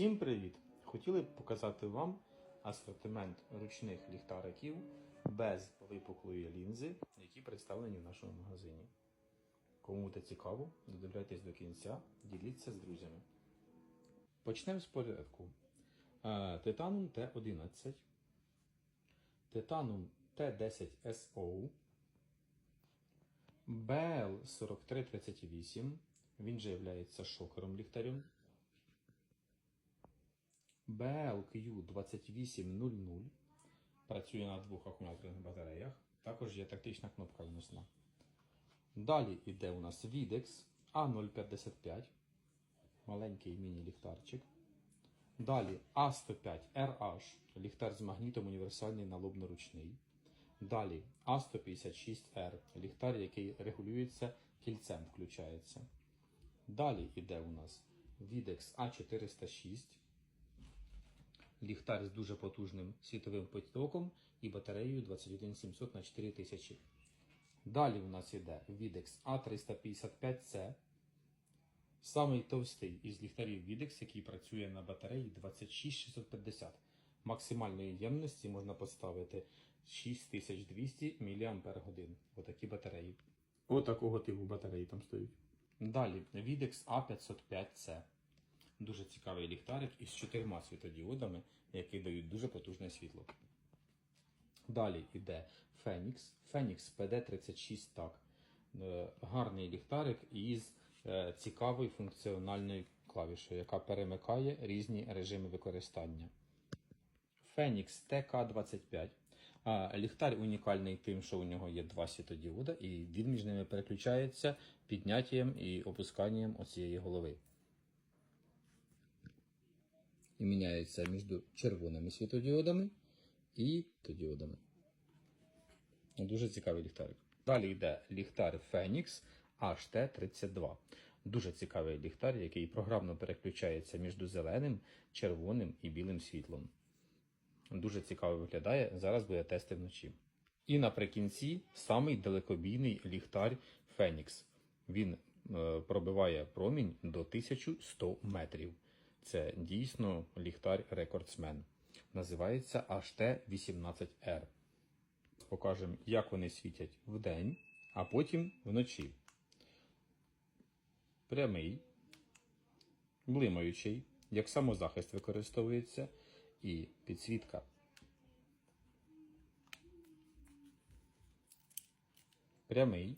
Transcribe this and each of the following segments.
Всім привіт! Хотіли б показати вам асортимент ручних ліхтариків без випуклої лінзи, які представлені в нашому магазині. Кому буде цікаво, додивляйтесь до кінця, діліться з друзями. Почнемо з порядку. Е, Титанум Т11, Титанум Т10SO, BL4338, він же є шокером ліхтарем. BLQ2800 працює на двох акумуляторних батареях. Також є тактична кнопка виносна. Далі йде у нас Videx A055, маленький міні-ліхтарчик. Далі A105RH, ліхтар з магнітом універсальний налобно-ручний. Далі A156R, ліхтар, який регулюється кільцем, включається. Далі йде у нас Videx A406, ліхтар з дуже потужним світовим потоком і батареєю 21700 на 4000. Далі у нас йде Videx A355C, самий товстий із ліхтарів Videx, який працює на батареї 26650. Максимальної ємності можна поставити 6200 мАч. Отакі батареї. Отакого типу батареї там стоять. Далі Videx A505C. Дуже цікавий ліхтарик із чотирма світодіодами, які дають дуже потужне світло. Далі йде Phoenix. Phoenix PD36 так. Е, Гарний ліхтарик із е, цікавою функціональною клавішою, яка перемикає різні режими використання. Phoenix TK25. Ліхтар унікальний тим, що у нього є два світодіода, і він між ними переключається підняттям і опусканням оцієї голови. І міняється між червоними світодіодами і тодіодами. Дуже цікавий ліхтарик. Далі йде ліхтар Phoenix HT32. Дуже цікавий ліхтар, який програмно переключається між зеленим, червоним і білим світлом. Дуже цікаво виглядає. Зараз буде тести вночі. І наприкінці самий далекобійний ліхтар Phoenix. Він е, пробиває промінь до 1100 метрів. Це дійсно ліхтар рекордсмен. Називається HT18R. Покажемо, як вони світять вдень, а потім вночі. Прямий, блимаючий, як самозахист використовується, і підсвітка. Прямий.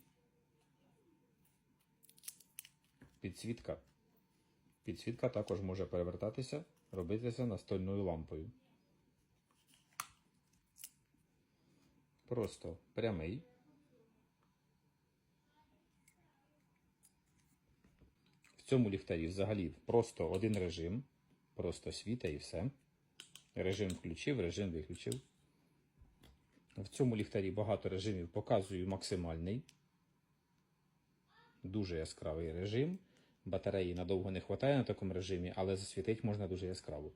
Підсвітка. Підсвітка також може перевертатися, робитися настольною лампою. Просто прямий. В цьому ліхтарі взагалі просто один режим. Просто світа і все. Режим включив, режим виключив. В цьому ліхтарі багато режимів показую максимальний. Дуже яскравий режим. Батареї надовго не вистачає на такому режимі, але засвітить можна дуже яскраво.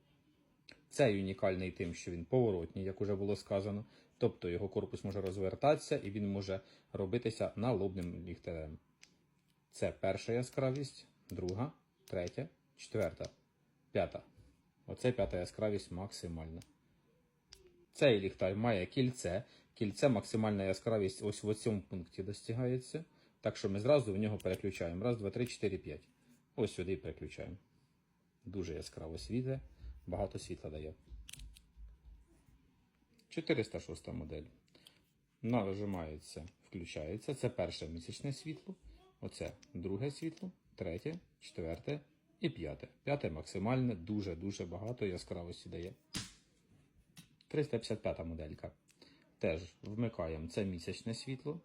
Цей унікальний тим, що він поворотній, як уже було сказано. Тобто його корпус може розвертатися і він може робитися налобним ліхтарем. Це перша яскравість, друга, третя, четверта, п'ята. Оце п'ята яскравість максимальна. Цей ліхтар має кільце. Кільце максимальна яскравість ось в цьому пункті достигається. Так що ми зразу в нього переключаємо. Раз, два, три, чотири, п'ять. Ось сюди переключаємо. Дуже яскраво світле, багато світла дає. 406 модель. Нажимається, включається. Це перше місячне світло. Оце друге світло, третє, четверте і п'яте. П'яте максимальне, дуже-дуже багато яскравості дає. 355 моделька. Теж вмикаємо це місячне світло.